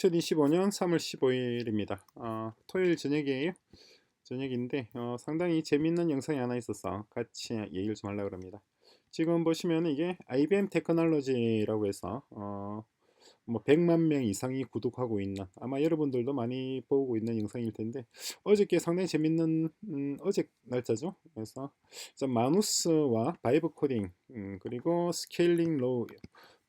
2025년 3월 15일입니다. 어, 토요일 저녁이에요. 저녁인데 어, 상당히 재밌는 영상이 하나 있어서 같이 얘기를 좀 하려고 합니다. 지금 보시면 이게 IBM 테크놀로지라고 해서 어, 뭐 100만 명 이상이 구독하고 있는 아마 여러분들도 많이 보고 있는 영상일 텐데 어저께 상당히 재밌는 음, 어제 날짜죠. 그래서 마누스와 바이브 코딩 음, 그리고 스케일링 로우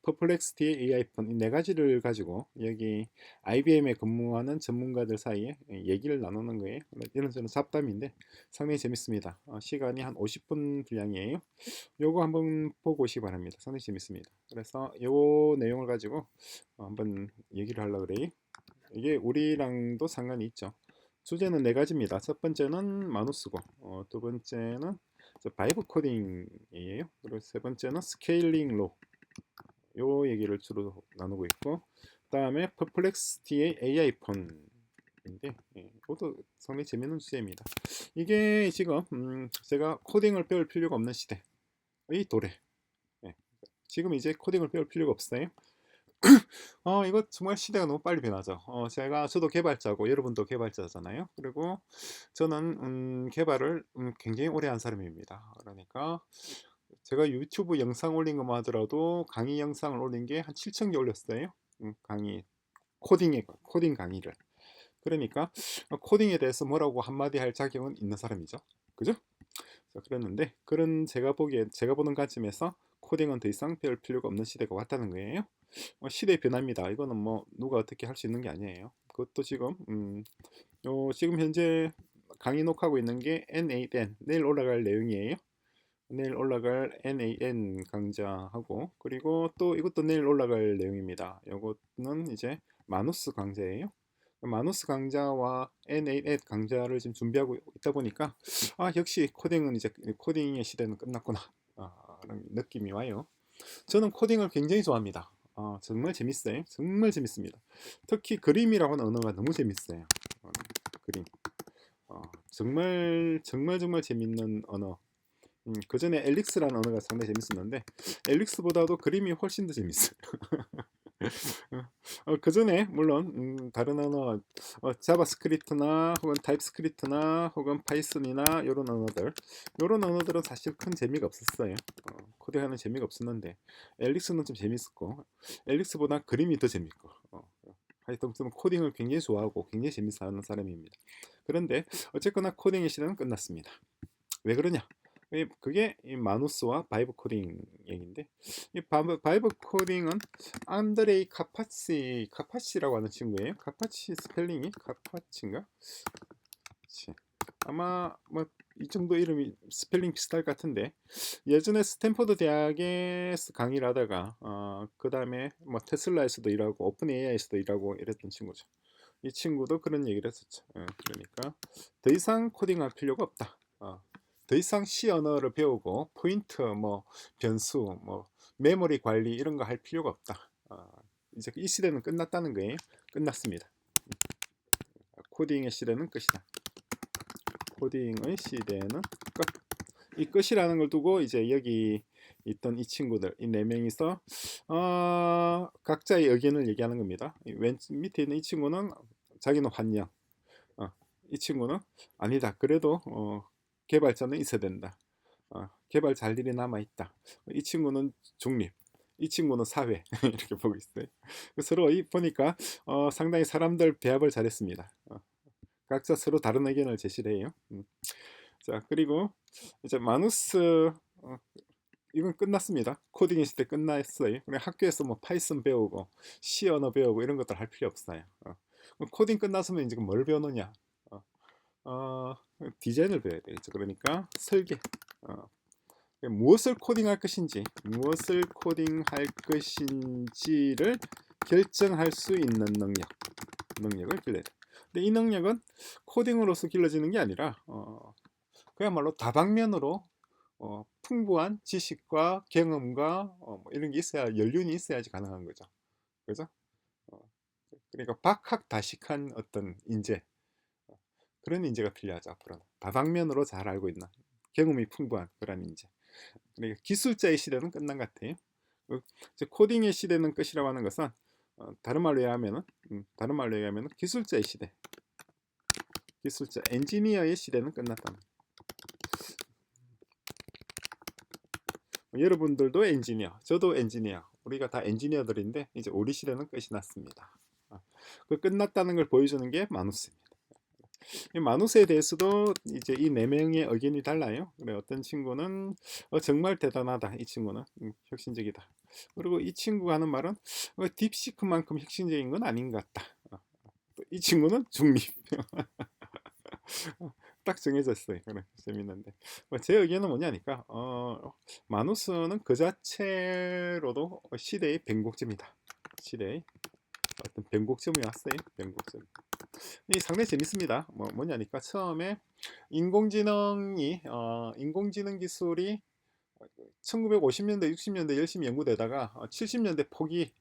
퍼플렉스티 AI폰 이네 가지를 가지고 여기 IBM에 근무하는 전문가들 사이에 얘기를 나누는 거예요. 이런저런 잡담인데 상당히 재밌습니다. 어, 시간이 한 50분 분량이에요. 요거 한번 보고 오시기 바랍니다. 상당히 재밌습니다. 그래서 요 내용을 가지고 한번 얘기를 하려고 그래요. 이게 우리랑도 상관이 있죠. 주제는 네 가지입니다. 첫 번째는 마누스고, 어, 두 번째는 바이브 코딩이에요. 그리고 세 번째는 스케일링 로. 요 얘기를 주로 나누고 있고 그다음에 퍼플렉스티의 AI 폰인데 예, 이것도 상당히 재밌는 주제입니다. 이게 지금 음, 제가 코딩을 배울 필요가 없는 시대의 도래. 예, 지금 이제 코딩을 배울 필요가 없어요. 어, 이거 정말 시대가 너무 빨리 변하죠. 어, 제가 저도 개발자고 여러분도 개발자잖아요. 그리고 저는 음, 개발을 음, 굉장히 오래 한 사람입니다. 그러니까 제가 유튜브 영상 올린 것만 하더라도 강의 영상을 올린 게 한 7천 개 올렸어요. 음, 강의 코딩에 코딩 강의를. 그러니까 코딩에 대해서 뭐라고 한마디 할 자격은 있는 사람이죠. 그죠? 자, 그랬는데 그런 제가 보기에 제가 보는 관점에서 코딩은 더 이상 배울 필요가 없는 시대가 왔다는 거예요. 어, 시대의 변화입니다. 이거는 뭐 누가 어떻게 할 수 있는 게 아니에요. 그것도 지금 음, 요 지금 현재 강의 녹화하고 있는 게 N8N 내일 올라갈 내용이에요. 내일 올라갈 NAN 강좌하고 그리고 또 이것도 내일 올라갈 내용입니다. 이것은 이제 마누스 강좌예요. 마누스 강좌와 NAN 강좌를 지금 준비하고 있다 보니까 아 역시 코딩은 이제 코딩의 시대는 끝났구나 아, 라는 느낌이 와요. 저는 코딩을 굉장히 좋아합니다. 아, 정말 재밌어요. 정말 재밌습니다. 특히 그림이라고 하는 언어가 너무 재밌어요. 어, 그림. 어, 정말 정말 정말 재밌는 언어. 음, 그 전에 엘릭스라는 언어가 상당히 재밌었는데 엘릭스보다도 그림이 훨씬 더 재밌어요. 어, 그 전에 물론 음, 다른 언어 어, 자바스크립트나 혹은 타입스크립트나 혹은 파이썬이나 이런 언어들 이런 언어들은 사실 큰 재미가 없었어요. 어, 코딩하는 재미가 없었는데 엘릭스는 좀 재밌었고 엘릭스보다 그림이 더 재밌고 어, 하여튼 저는 코딩을 굉장히 좋아하고 굉장히 재밌어 하는 사람입니다. 그런데 어쨌거나 코딩의 시대는 끝났습니다. 왜 그러냐? 그게 이 마누스와 바이브 코딩 얘기인데 이 바이브 코딩은 안드레이 카파치 카파치라고 하는 친구예요. 카파치 스펠링이 카파치인가? 아마 뭐 이 정도 이름이 스펠링 비슷할 것 같은데 예전에 스탠퍼드 대학에서 강의를 하다가 어, 그 다음에 뭐 테슬라에서도 일하고 오픈 AI에서도 일하고 이랬던 친구죠. 이 친구도 그런 얘기를 했었죠. 어, 그러니까 더 이상 코딩할 필요가 없다. 어, 더 이상 C 언어를 배우고 포인트, 뭐 변수, 뭐 메모리 관리 이런 거 할 필요가 없다. 어, 이제 이 시대는 끝났다는 거예요. 끝났습니다. 코딩의 시대는 끝이다. 코딩의 시대는 끝. 이 끝이라는 걸 두고 이제 여기 있던 이 친구들 이 네 명이서 어, 각자의 의견을 얘기하는 겁니다. 왼 밑에 있는 이 친구는 자기는 환영. 어, 이 친구는 아니다. 그래도 어, 개발자는 있어야 된다. 어, 개발 잘 일이 남아 있다. 이 친구는 중립, 이 친구는 사회 이렇게 보고 있어요. 서로 이 보니까 어, 상당히 사람들 배합을 잘했습니다. 어, 각자 서로 다른 의견을 제시를 해요. 음. 자 그리고 이제 마누스 어, 이건 끝났습니다. 코딩의 시대 끝났어요. 그냥 학교에서 뭐 파이썬 배우고 C 언어 배우고 이런 것들 할 필요 없어요. 어. 코딩 끝났으면 이제 뭘 배우느냐? 어, 어 디자인을 배워야 되겠죠. 그러니까 설계. 어, 무엇을 코딩할 것인지, 무엇을 코딩할 것인지를 결정할 수 있는 능력, 능력을 길러야 돼. 근데 이 능력은 코딩으로서 길러지는 게 아니라 어, 그야말로 다방면으로 어, 풍부한 지식과 경험과 어, 뭐 이런 게 있어야 연륜이 있어야지 가능한 거죠. 그죠? 어, 그러니까 박학다식한 어떤 인재, 그런 인재가 필요하죠 앞으로는 다방면으로 잘 알고 있는 경험이 풍부한 그런 인재 그러니까 기술자의 시대는 끝난 것 같아요 그 코딩의 시대는 끝이라고 하는 것은 어, 다른 말로 얘기하면은 음, 다른 말로 얘기하면은 기술자의 시대, 기술자 엔지니어의 시대는 끝났다. 여러분들도 엔지니어, 저도 엔지니어, 우리가 다 엔지니어들인데 이제 우리 시대는 끝이 났습니다. 아, 그 끝났다는 걸 보여주는 게 마누스입니다. 이 마누스에 대해서도 이제 이 네 명의 의견이 달라요. 그래 어떤 친구는 어, 정말 대단하다. 이 친구는 음, 혁신적이다. 그리고 이 친구가 하는 말은 어, 딥시크만큼 혁신적인 건 아닌 것 같다. 어, 또이 친구는 중립. 딱 정해졌어요. 그래 재밌는데 어, 제 의견은 뭐냐니까 어, 마누스는 그 자체로도 시대의 변곡점이다. 시대의 어떤 변곡점이 왔어요. 변곡점. 이 상당히 재밌습니다. 뭐 뭐냐니까 처음에 인공지능이 어, 인공지능 기술이 1950년대, 60년대 열심히 연구되다가 70년대 포기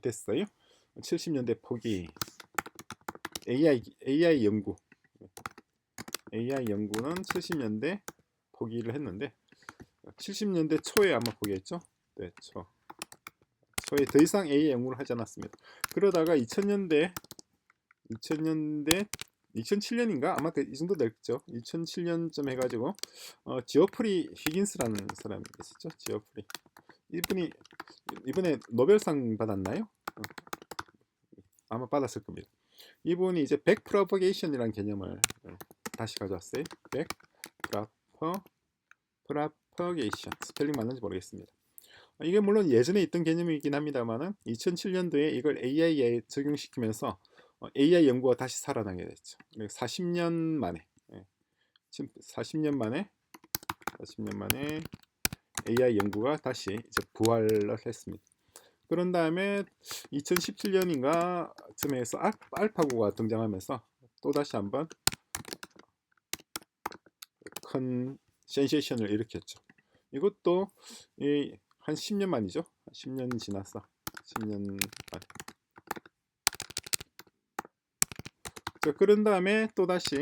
됐어요. 70년대 포기 AI AI 연구 AI 연구는 70년대 포기를 했는데 70년대 초에 아마 포기했죠. 네, 초. 더 이상 AI 연구를 하지 않았습니다. 그러다가 2000년대 2000년대 2007년인가 아마 그 이 정도 됐죠. 2007년쯤 해가지고 어, 지오프리 히긴스라는 사람이 있었죠. 지오프리 이분이 이번에 노벨상 받았나요? 어, 아마 받았을 겁니다. 이분이 이제 백 프로퍼게이션이라는 개념을 다시 가져왔어요. 백 프로퍼 프로퍼게이션 스펠링 맞는지 모르겠습니다. 어, 이게 물론 예전에 있던 개념이긴 합니다만은 2007년도에 이걸 AI에 적용시키면서 어, AI 연구가 다시 살아나게 됐죠. 40년 만에 예, 지금 40년 만에 40년 만에 AI 연구가 다시 이제 부활을 했습니다. 그런 다음에 2017년인가 쯤에서 알, 알파고가 등장하면서 또 다시 한번 큰 센세이션을 일으켰죠. 이것도 이, 한 10년 만이죠. 10년 지났어. 10년 만. 자, 그런 다음에 또 다시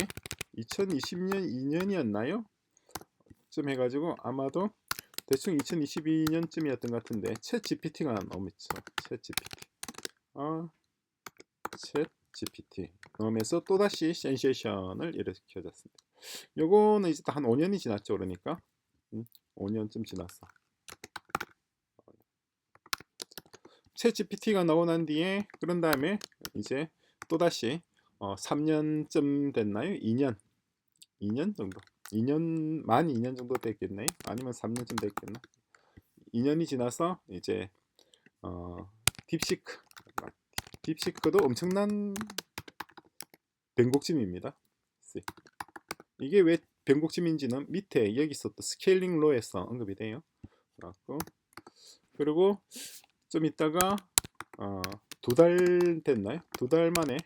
2020년 2년이었나요? 쯤 해가지고 아마도 대충 2022년쯤이었던 것 같은데 챗 GPT가 나오면서 챗 GPT 아, 챗 GPT 나오면서 또다시 센세이션을 일으켜졌습니다. 요거는 이제 한 5년이 지났죠 그러니까. 음, 5년쯤 지났어. 챗 GPT가 나오고 난 뒤에 그런 다음에 이제 또다시 어, 3년쯤 됐나요? 2년. 2년 정도. 2년 만 2년 정도 됐겠네? 아니면 3년쯤 됐겠나? 2년이 지나서 이제 어, 딥시크 딥시크도 엄청난 변곡점입니다. 이게 왜 변곡점인지는 밑에 여기서 또 스케일링 로에서 언급이 돼요. 그래갖고 그리고 좀 있다가 어, 두달 됐나요? 두 달 만에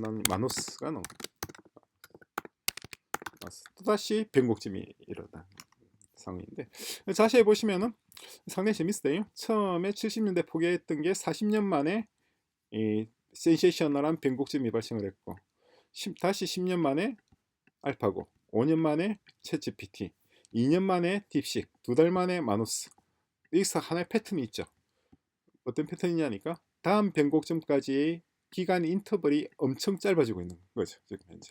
난 마노스가 나온 또다시 변곡점이 일어난 상황인데 자세히 보시면은 상당히 재밌어요. 처음에 70년대 포기했던 게 40년 만에 이 센세이셔널한 변곡점이 발생을 했고 다시 10년 만에 알파고 5년 만에 챗 GPT 2년 만에 딥식 두 달 만에 마노스 여기서 하나의 패턴이 있죠. 어떤 패턴이냐니까 다음 변곡점까지의 기간 인터벌이 엄청 짧아지고 있는 거죠. 지금 현재.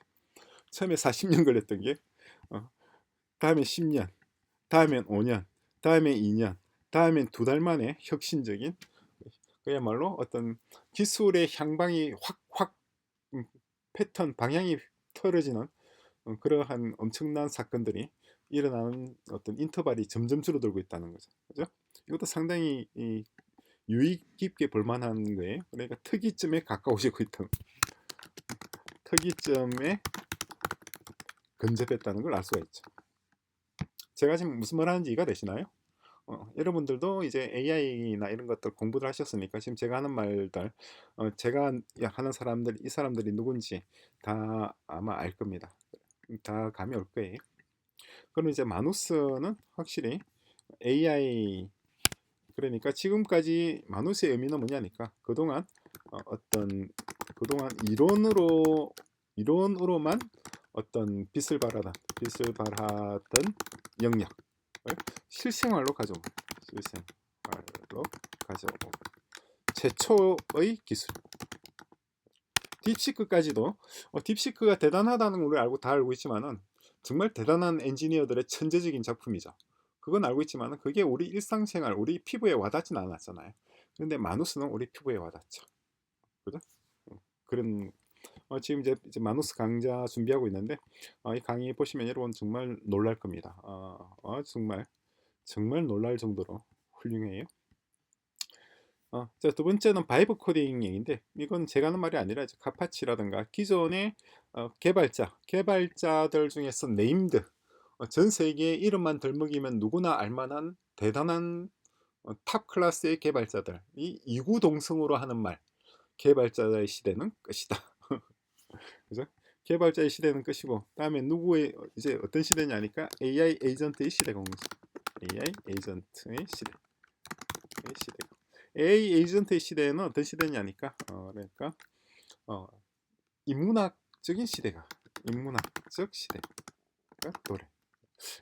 처음에 40년 걸렸던 게 어, 다음에 10년, 다음엔 5년, 다음에 2년, 다음엔 두 달 만에 혁신적인 그야말로 어떤 기술의 향방이 확확 음, 패턴 방향이 틀어지는 어, 그러한 엄청난 사건들이 일어나는 어떤 인터벌이 점점 줄어들고 있다는 거죠. 그죠? 이것도 상당히 이, 유익 깊게 볼만한 거예요. 그러니까 특이점에 가까워지고 있다. 특이점에 근접했다는 걸 알 수가 있죠. 제가 지금 무슨 말 하는지 이해가 되시나요? 어, 여러분들도 이제 AI나 이런 것들 공부를 하셨으니까 지금 제가 하는 말들, 어, 제가 하는 사람들, 이 사람들이 누군지 다 아마 알 겁니다. 다 감이 올 거예요. 그럼 이제 마누스는 확실히 AI 그러니까 지금까지 마누스의 의미는 뭐냐니까 그동안 어, 떤 그동안 이론으로 이론으로만 어떤 빛을 발하던 빛을 발하던 영역을 실생활로 가져오고 실생활로 가져오고 최초의 기술. 딥시크까지도 어, 딥시크가 대단하다는 걸 알고 다 알고 있지만은 정말 대단한 엔지니어들의 천재적인 작품이죠. 그건 알고 있지만은 그게 우리 일상생활, 우리 피부에 와닿진 않았잖아요. 그런데 마누스는 우리 피부에 와닿죠. 그죠? 어, 그런 어, 지금 이제, 이제 마누스 강좌 준비하고 있는데 어, 이 강의 보시면 여러분 정말 놀랄 겁니다. 어, 어, 정말 정말 놀랄 정도로 훌륭해요. 어, 자, 두 번째는 바이브 코딩 얘기인데 이건 제가 하는 말이 아니라 이제 카파치라든가 기존의 어, 개발자, 개발자들 중에서 네임드 어, 전 세계에 이름만 들먹이면 누구나 알만한 대단한 어, 탑 클래스의 개발자들 이 이구동성으로 하는 말 개발자의 시대는 끝이다. 그죠? 개발자의 시대는 끝이고 다음에 누구의 이제 어떤 시대냐니까 AI 에이전트의 시대가 오는 거죠. AI 에이전트의 시대. 의 시대가. AI 에이전트의 시대는 어떤 시대냐니까 어, 그러니까 어, 인문학적인 시대가 인문학적 시대가 노래.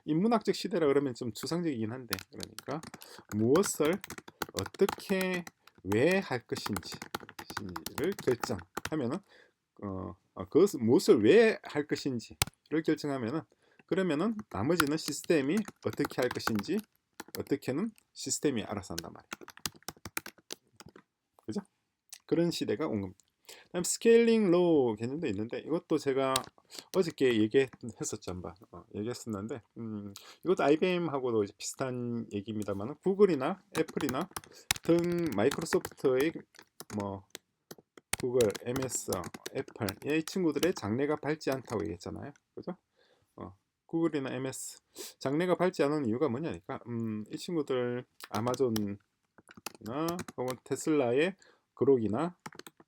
인문학적 시대라 그러면 좀 추상적이긴 한데 그러니까 무엇을 어떻게 왜 할 것인지를 결정하면은 어, 어, 그것을 무엇을 왜 할 것인지를 결정하면은 그러면은 나머지는 시스템이 어떻게 할 것인지 어떻게는 시스템이 알아서 한단 말이에요. 그죠? 그런 시대가 온 겁니다. 다음 스케일링 로우 개념도 있는데 이것도 제가 어저께 얘기했었죠 한번 어, 얘기했었는데 음, 이것도 IBM하고도 이제 비슷한 얘기입니다만 구글이나 애플이나 등 마이크로소프트의 뭐 구글, MS, 애플 이 친구들의 장래가 밝지 않다고 얘기했잖아요. 그죠? 어, 구글이나 MS 장래가 밝지 않은 이유가 뭐냐니까 음, 이 친구들 아마존이나 혹은 테슬라의 그록이나 이,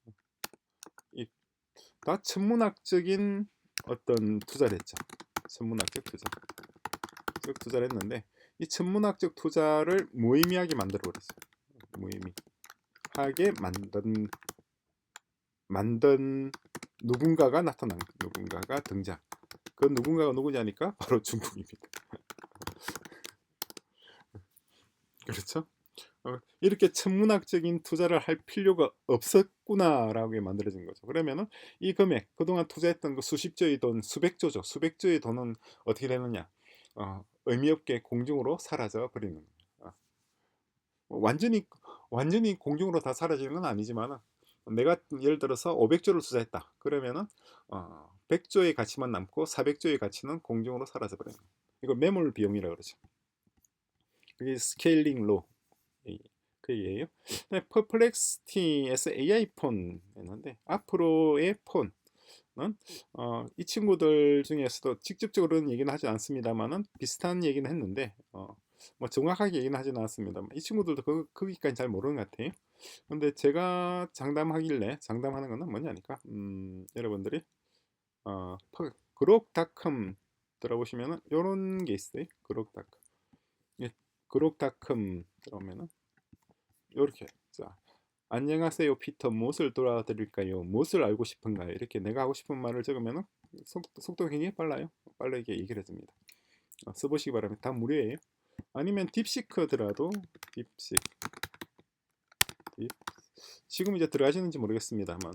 다 천문학적인 어떤 투자를 했죠. 천문학적 투자. 즉 투자를 했는데 이 천문학적 투자를 무의미하게 만들어 버렸어요. 무의미하게 만든 만든 누군가가 나타난 누군가가 등장. 그 누군가가 누구냐니까 바로 중국입니다. 그렇죠? 어, 이렇게 천문학적인 투자를 할 필요가 없었구나라고 만들어진 거죠. 그러면은 이 금액 그동안 투자했던 그 수십조의 돈, 수백조죠. 수백조의 돈은 어떻게 되느냐? 어, 의미 없게 공중으로 사라져 버리는. 어. 뭐 완전히 완전히 공중으로 다 사라지는 건 아니지만 내가 예를 들어서 500조를 투자했다. 그러면은 어, 100조의 가치만 남고 400조의 가치는 공중으로 사라져 버려요. 이걸 매몰 비용이라 고 그러죠. 그게 스케일링 로. 그 얘기예요. 퍼플렉시티에서 AI 폰 했는데 앞으로의 폰은 어, 이 친구들 중에서도 직접적으로는 얘기는 하지 않습니다만은 비슷한 얘기는 했는데 어, 뭐 정확하게 얘기는 하지는 않았습니다만 이 친구들도 그, 거기까지 잘 모르는 것 같아요. 근데 제가 장담하길래 장담하는 거는 뭐냐니까 음, 여러분들이 어, 그록닷컴 들어보시면은 요런 게 있어요. 그록닷컴. 예, 그록닷컴 들어오면은 요렇게 자 안녕하세요 피터 무엇을 도와드릴까요? 무엇을 알고 싶은가요? 이렇게 내가 하고 싶은 말을 적으면은 속, 속도가 굉장히 빨라요. 빠르게 얘기를 해줍니다. 어, 써보시기 바랍니다. 다 무료예요. 아니면 딥시크더라도 딥시크 딥 지금 이제 들어가시는지 모르겠습니다만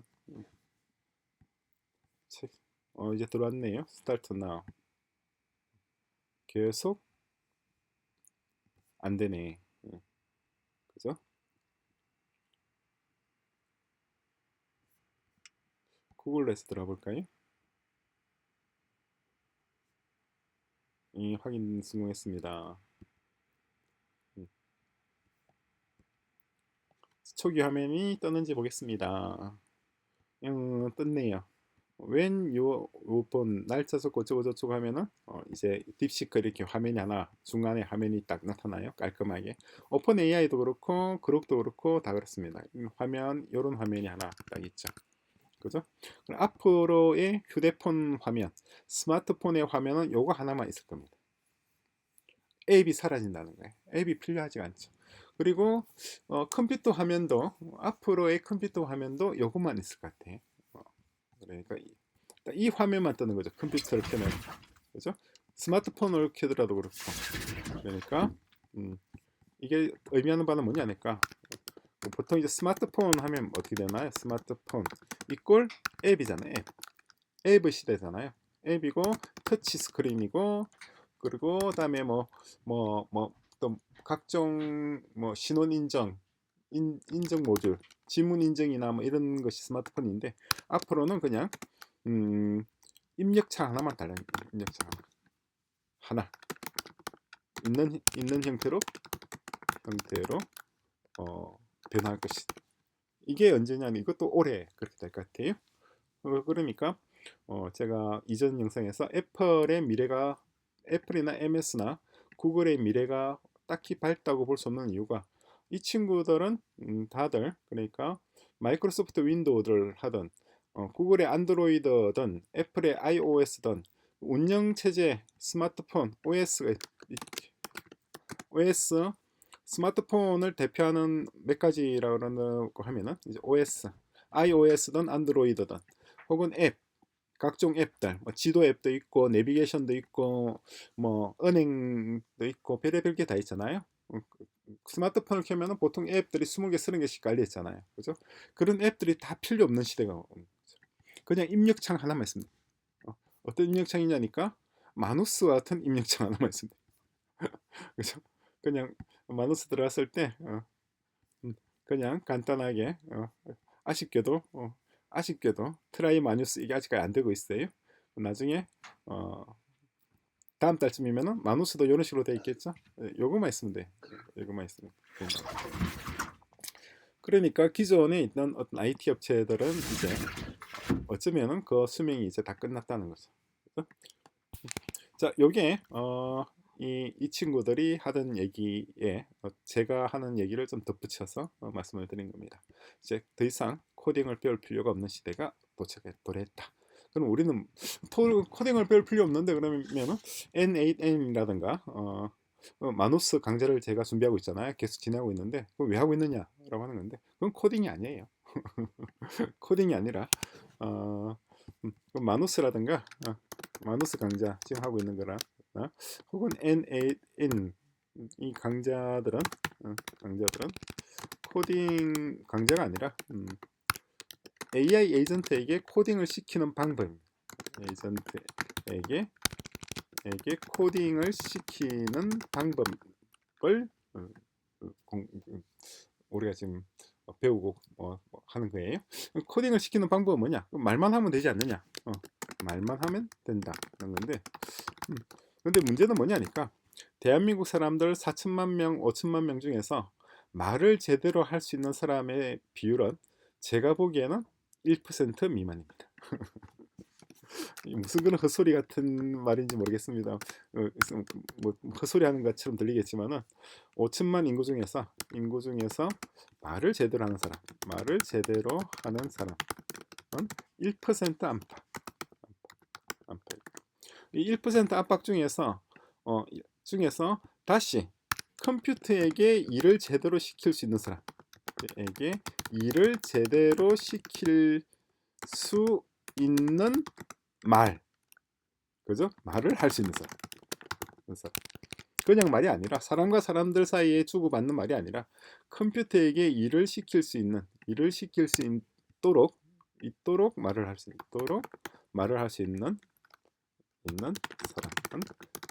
어 이제 들어왔네요. 스타트 나우 계속 안 되네. 그죠? 구글에서 들어가 볼까요? 이 확인 성공했습니다. 초기 화면이 떴는지 보겠습니다. 음, 떴네요. 웬 요, 요번 날짜 적고 어쩌고 저쩌고 하면은 어, 이제 딥시크 이렇게 화면이 하나 중간에 화면이 딱 나타나요 깔끔하게. 오픈 AI도 그렇고 그룹도 그렇고 다 그렇습니다. 화면 요런 화면이 하나 딱 있죠. 그죠? 그럼 앞으로의 휴대폰 화면 스마트폰의 화면은 요거 하나만 있을 겁니다. 앱이 사라진다는 거예요. 앱이 필요하지 않죠. 그리고 어, 컴퓨터 화면도 앞으로의 컴퓨터 화면도 요것만 있을 것 같아. 어, 그러니까 이, 이, 화면만 뜨는 거죠. 컴퓨터를 켜면 그죠? 스마트폰을 켜더라도 그렇고 그러니까 음, 이게 의미하는 바는 뭐냐 니까 보통 이제 스마트폰 하면 어떻게 되나요? 스마트폰 이꼴 앱이잖아요. 앱. 앱의 시대잖아요. 앱이고 터치 스크린이고 그리고 그다음에 뭐 뭐 뭐 또 각종 뭐 신원 인정 인, 인증 모듈 지문 인증이나 뭐 이런 것이 스마트폰인데 앞으로는 그냥 음, 입력창 하나만 달라요. 입력창 하나. 있는 있는 형태로 형태로 어, 변할 것이. 이게 언제냐면 이것도 올해 그렇게 될 것 같아요. 어, 그러니까 어, 제가 이전 영상에서 애플의 미래가 애플이나 MS나 구글의 미래가 딱히 밝다고 볼 수 없는 이유가 이 친구들은 음, 다들 그러니까 마이크로소프트 윈도우를 하던 어, 구글의 안드로이드든 애플의 iOS든 운영 체제 스마트폰 OS가 OS 스마트폰을 대표하는 몇 가지라고 그러고 하면은 이제 OS iOS든 안드로이드든 혹은 앱 각종 앱들 뭐 지도 앱도 있고 내비게이션도 있고 뭐 은행도 있고 별의별 게 다 있잖아요. 어, 스마트폰을 켜면은 보통 앱들이 20개, 30개씩 깔려 있잖아요. 그죠? 그런 앱들이 다 필요 없는 시대가 오는 거죠. 그냥 입력창 하나만 있습니다. 어, 어떤 입력창이냐니까 마누스 같은 입력창 하나만 있습니다. 그죠? 그냥 마누스 들어갔을 때 어, 음, 그냥 간단하게 어, 아쉽게도 어, 아쉽게도 트라이 마누스 이게 아직까지 안 되고 있어요. 나중에 어, 다음 달쯤이면은 마누스도 이런 식으로 돼 있겠죠. 예, 요거만 있으면 돼. 요거만 있으면. 돼. 그러니까 기존에 있던 어떤 IT 업체들은 이제 어쩌면은 그 수명이 이제 다 끝났다는 거죠. 그죠? 자, 요게 어, 이, 이 친구들이 하던 얘기에 어, 제가 하는 얘기를 좀 덧붙여서 어, 말씀을 드린 겁니다. 이제 더 이상 코딩을 배울 필요가 없는 시대가 도착해 도래했다. 그럼 우리는 토, 코딩을 배울 필요 없는데 그러면은 N8N이라든가 어, 어, 마누스 강좌를 제가 준비하고 있잖아요. 계속 진행하고 있는데 그럼 왜 하고 있느냐라고 하는 건데 그건 코딩이 아니에요. 코딩이 아니라 어, 음, 마누스라든가 어, 마누스 강좌 지금 하고 있는 거라 어, 혹은 N8N 이 강좌들은 어, 강좌들은 코딩 강좌가 아니라 음, AI 에이전트에게 코딩을 시키는 방법입니다. 에이전트에게 에게 코딩을 시키는 방법을 어, 어, 공, 음, 우리가 지금 배우고 어, 하는 거예요. 코딩을 시키는 방법은 뭐냐? 말만 하면 되지 않느냐? 어, 말만 하면 된다는 건데. 음, 근데 문제는 뭐냐니까 대한민국 사람들 4천만 명, 5천만 명 중에서 말을 제대로 할 수 있는 사람의 비율은 제가 보기에는 1% 미만입니다. 무슨 그런 헛소리 같은 말인지 모르겠습니다. 어, 뭐 헛소리 하는 것처럼 들리겠지만은 5천만 인구 중에서 인구 중에서 말을 제대로 하는 사람, 말을 제대로 하는 사람은 1% 안팎, 안팎. 이1% 안팎 중에서 어, 중에서 다시 컴퓨터에게 일을 제대로 시킬 수 있는 사람에게 일을 제대로 시킬 수 있는 말 그죠? 말을 할 수 있는 사람 그냥 말이 아니라 사람과 사람들 사이에 주고받는 말이 아니라 컴퓨터에게 일을 시킬 수 있는 일을 시킬 수 있도록 있도록 말을 할 수 있도록 말을 할 수 있는 있는 사람은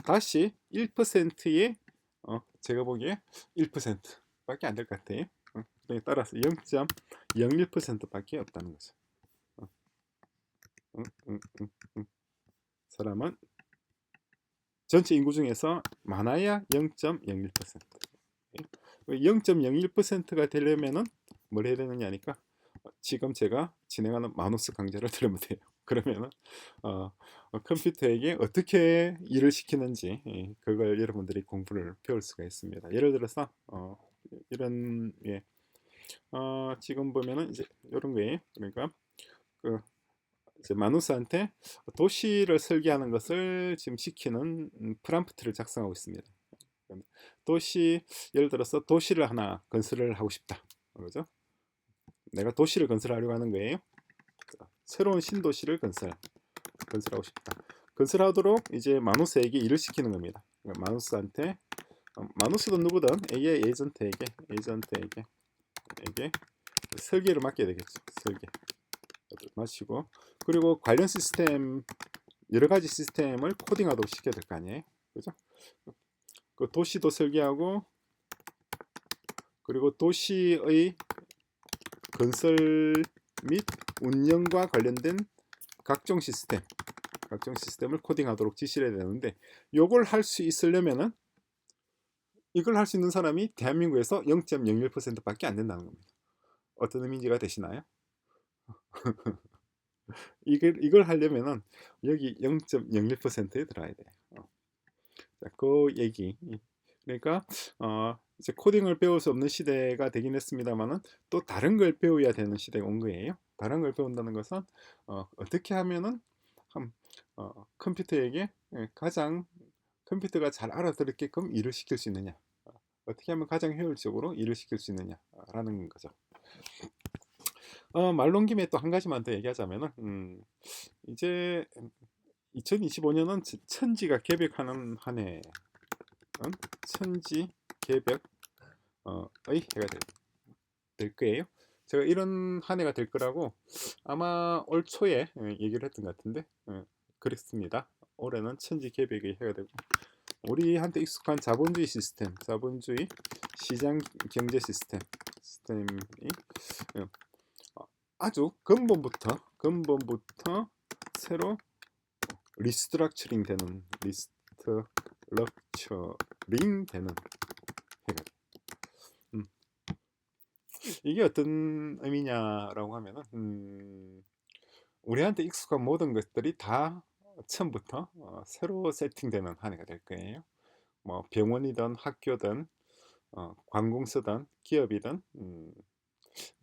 다시 1%의 어, 제가 보기에 1%밖에 안 될 것 같아요. 어, 따라서 0.01%밖에 없다는 거죠. 응, 사람은 전체 인구 중에서 많아야 0.01% 0.01%가 되려면은 뭘 해야 되느냐니까 지금 제가 진행하는 마누스 강좌를 들으면 돼요. 그러면은 어, 어, 컴퓨터에게 어떻게 일을 시키는지 예, 그걸 여러분들이 공부를 배울 수가 있습니다. 예를 들어서 어, 이런 예, 어, 지금 보면은 이제 이런 거예요. 그러니까 그 이제 마누스한테 도시를 설계하는 것을 지금 시키는 음, 프람프트를 작성하고 있습니다. 도시 예를 들어서 도시를 하나 건설을 하고 싶다. 그죠? 내가 도시를 건설하려고 하는 거예요. 새로운 신도시를 건설 건설하고 싶다. 건설하도록 이제 마누스에게 일을 시키는 겁니다. 마누스한테 어, 마누스든 누구든 AI 에이전트에게 에이전트에게 팀에게 설계를 맡겨야 되겠죠. 설계 마치고 그리고 관련 시스템 여러 가지 시스템을 코딩하도록 시켜야 될 거 아니에요, 그죠? 그 도시도 설계하고 그리고 도시의 건설 및 운영과 관련된 각종 시스템, 각종 시스템을 코딩하도록 지시를 해야 되는데 요걸 할 수 있으려면은 이걸 할 수 있는 사람이 대한민국에서 0.01%밖에 안 된다는 겁니다. 어떤 의미인지가 되시나요? 이걸 이걸 하려면은 여기 0.01%에 들어야 돼요. 어. 자, 그 얘기. 그러니까 어, 이제 코딩을 배울 수 없는 시대가 되긴 했습니다만은 또 다른 걸 배워야 되는 시대가 온 거예요. 다른 걸 배운다는 것은 어, 어떻게 하면은 한, 어, 컴퓨터에게 예, 가장 컴퓨터가 잘 알아들게끔 일을 시킬 수 있느냐 어, 어떻게 하면 가장 효율적으로 일을 시킬 수 있느냐라는 거죠. 어, 말 놓은 김에 또 한 가지만 더 얘기하자면은 음, 이제 2025년은 천지가 개벽하는 한 해는 천지 개벽 어, 의 해가 될, 될 거예요. 제가 이런 한 해가 될 거라고 아마 올 초에 예, 얘기를 했던 것 같은데 예, 그랬습니다. 올해는 천지 개벽의 해가 되고 우리한테 익숙한 자본주의 시스템, 자본주의 시장 경제 시스템 시스템이 예, 아주 근본부터 근본부터 새로 리스트럭처링 되는 리스트럭처링 되는 음. 이게 어떤 의미냐라고 하면은 음, 우리한테 익숙한 모든 것들이 다 처음부터 어, 새로 세팅되는 한 해가 될 거예요. 뭐 병원이든 학교든 어, 관공서든 기업이든 음,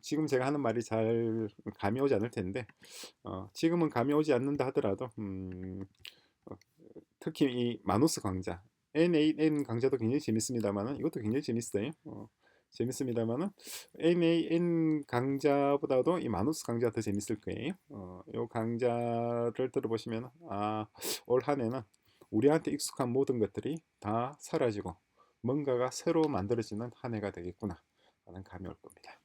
지금 제가 하는 말이 잘 감이 오지 않을 텐데 어, 지금은 감이 오지 않는다 하더라도 음, 어, 특히 이 마누스 강좌 NAN 강좌도 굉장히 재밌습니다만은 이것도 굉장히 재밌어요. 어, 재밌습니다만은 NAN 강좌보다도 이 마누스 강좌가 더 재밌을 거예요. 어, 이 강좌를 들어보시면 아 올 한해는 우리한테 익숙한 모든 것들이 다 사라지고 뭔가가 새로 만들어지는 한 해가 되겠구나 하는 감이 올 겁니다.